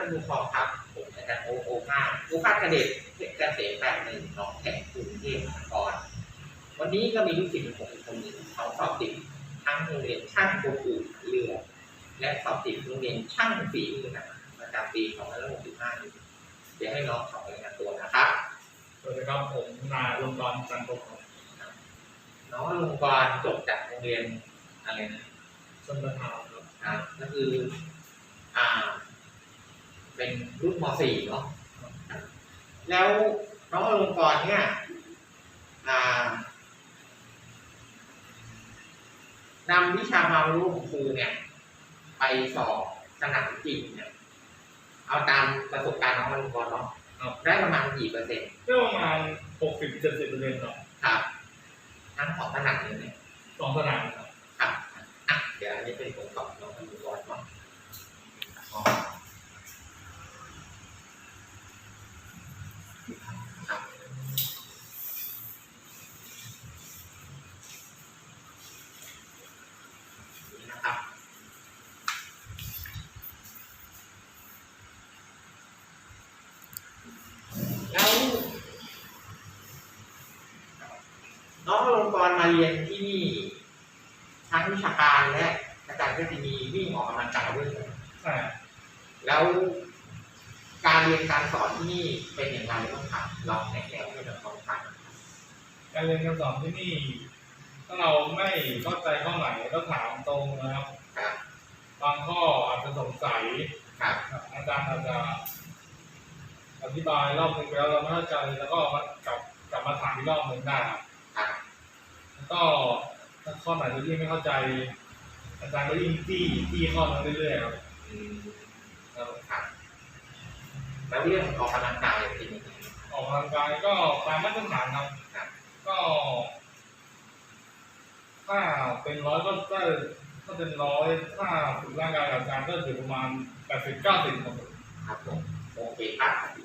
ท่านผู้ชมครับ ผมอาจารย์โอโอภาสโอภาสเกษตรเพชรเกษมแปดหนึ่งหนองแขมกรุงเทพมหานครวันนี้ก็มีลูกศิษย์ของผมอีกคนหนึ่งเขาสอบติดทั้งโรงเรียนช่างโกกูเรือ และสอบติดโรงเรียนช่างฝีมือหนังประจำปี2565นี้เดี๋ยวให้น้องเขารายงานตัวนะครับสวัสดีครับผมนายลงกรณ์จันทร์ครับน้องลุงกรจบจากโรงเรียนอะไรนะชนประธานครับอ่าก็คืออ่า เป็นรุ่นม .4 เนาะแล้วน้องอลงกรณ์เนี่ยอ่านำวิชาความรู้ของครูเนี่ย ไปสอบสนามจริงเนี่ย เอาตามประสบการณ์น้องอลงกรณ์เนาะได้ประมาณกี่เปอร์เซ็นต์ก็ประมาณหกสิบเจ็ดสิบเปอร์เซ็นต์ครับครับ ทั้งสองสนามเลยเนี่ยสองสนามครับครับอะเดี๋ยวอันนี้เป็นผมตอบน้องอลงกรณ์ก่อนครับ นี่นะครับ แล้ว น้องอลงกรณ์มา เรียนที่นี่ทั้งวิชาการและอาจารย์ก็จะมีวิ่งออกกำลังกายด้วยใช่ไหมใช่แล้วการเรียนการสอนที่นี่เป็นอย่างไรบ้างครับลองแนะแนวให้เราฟังฟังการเรียนการสอนที่นี่ ถ้าเราไม่เข้าใจข้อไหนก็ถามตรงนะครับครับบางข้ออาจจะสงสัยครับอาจารย์อาจจะอธิบายรอบหนึ่งไปแล้วเราไม่เข้าใจแล้วก็มากลับกลับมาถามอีกรอบหนึ่งได้ครับครับแล้ว ก็ถ้าข้อไหนที่ไม่เข้าใจ อาจารย์ก็ยิ่งจี้จี้ข้อนั้นเรื่อยๆครับอืมครับแล้วเรื่องออกกำลังกายเป็นยังไงออกกำลังกายก็ตามมาตรฐานครับครับก็ถ้าเป็นร้อยก็ได้ถ้าเป็นร้อยถ้าฝึกร่างกายกับอาจารย์ก็อยู่ประมาณแปดสิบเก้าสิบครับผมครับผมโอเคครับ